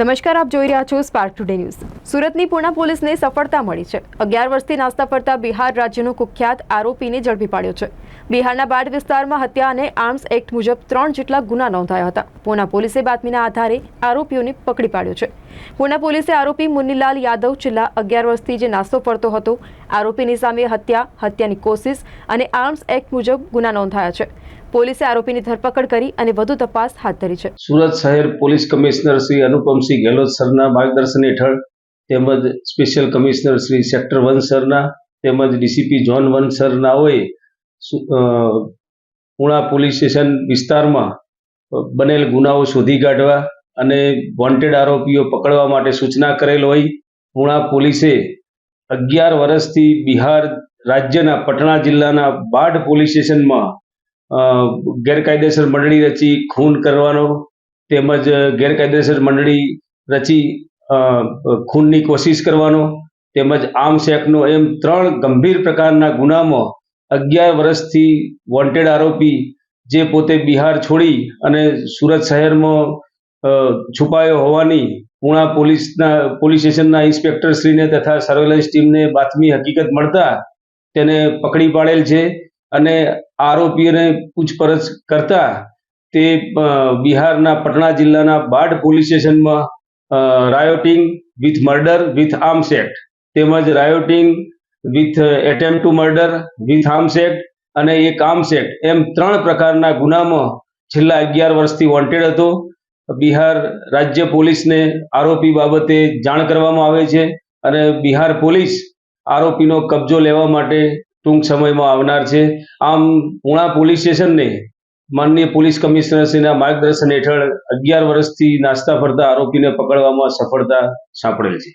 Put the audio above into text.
નમસ્કાર, આપ જોઈ રહ્યા છો સ્પાર્ક ટુડે ન્યૂઝ સુરતની પૂર્ણા પોલીસને સફળતા મળી છે. અગિયાર વર્ષથી નાસ્તા ફરતા બિહાર રાજ્યનો કુખ્યાત આરોપીને ઝડપી પાડ્યો છે. બિહારના બાડ વિસ્તારમાં હત્યા અને આર્મ્સ એક્ટ મુજબ ત્રણ જેટલા ગુના નોંધાયા હતા. પૂના પોલીસે બાતમીના આધારે આરોપીઓને પકડી પાડ્યો છે. પૂના પોલીસે આરોપી મુન્નીલાલ યાદવ છેલ્લા અગિયાર વર્ષથી જે નાસ્તો ફરતો હતો, આરોપીની સામે હત્યા, હત્યાની કોશિશ અને આર્મ્સ એક્ટ મુજબ ગુના નોંધાયા છે. પોલીસે આરોપીની ધરપકડ કરી અને વધુ તપાસ હાથ ધરી છે. સુરત શહેર પોલીસ કમિશનર શ્રી અનુપમસિંહ ગેહલોત સરના માર્ગદર્શન હેઠળ તેમજ special commissioner Shri sector one સરના તેમજ ડીસીપી જોન વન સરનાઓએ પુણા પોલીસ સ્ટેશન વિસ્તારમાં બનેલ ગુનાઓ શોધી કાઢવા અને વોન્ટેડ આરોપીઓ પકડવા માટે સૂચના કરેલ હોય. પુણા પોલીસે અગિયાર વર્ષથી બિહાર રાજ્યના પટણા જિલ્લાના બાઢ પોલીસ સ્ટેશનમાં ગેરકાયદેસર મંડળી રચી ખૂન કરવાનો તેમજ ગેરકાયદેસર મંડળી રચી ખૂનની કોશિશ કરવાનો તેમજ આર્મ્સ એક્ટનો એમ ત્રણ ગંભીર પ્રકારના ગુનામાં અગિયાર વર્ષથી વોન્ટેડ આરોપી જે પોતે બિહાર છોડી અને સુરત શહેરમાં છુપાયો હોવાની પુણા પોલીસના, પોલીસ સ્ટેશનના ઇન્સ્પેક્ટરશ્રીને તથા સર્વેલન્સ ટીમને બાતમી હકીકત મળતા તેને પકડી પાડેલ છે. અને આરોપીઓને પૂછપરછ કરતા તે બિહારના પટણા જિલ્લાના બાઢ પોલીસ સ્ટેશનમાં rioting with murder with arms act તેમજ rioting with attempt to murder with arms act અને એક આર્મ્સ એક્ટ એમ ત્રણ પ્રકારના ગુનામાં છેલ્લા અગિયાર વર્ષથી વોન્ટેડ હતો. બિહાર રાજ્ય પોલીસને આરોપી બાબતે જાણ કરવામાં આવે છે અને બિહાર પોલીસ આરોપીનો કબજો લેવા માટે ટૂંક સમયમાં આવનાર છે. આમ પુણા પોલીસ સ્ટેશનને માનનીય પોલીસ કમિશનરશ્રીના માર્ગદર્શન હેઠળ અગિયાર વર્ષથી નાસ્તા ફરતા આરોપીને પકડવામાં સફળતા સાંપડેલ છે.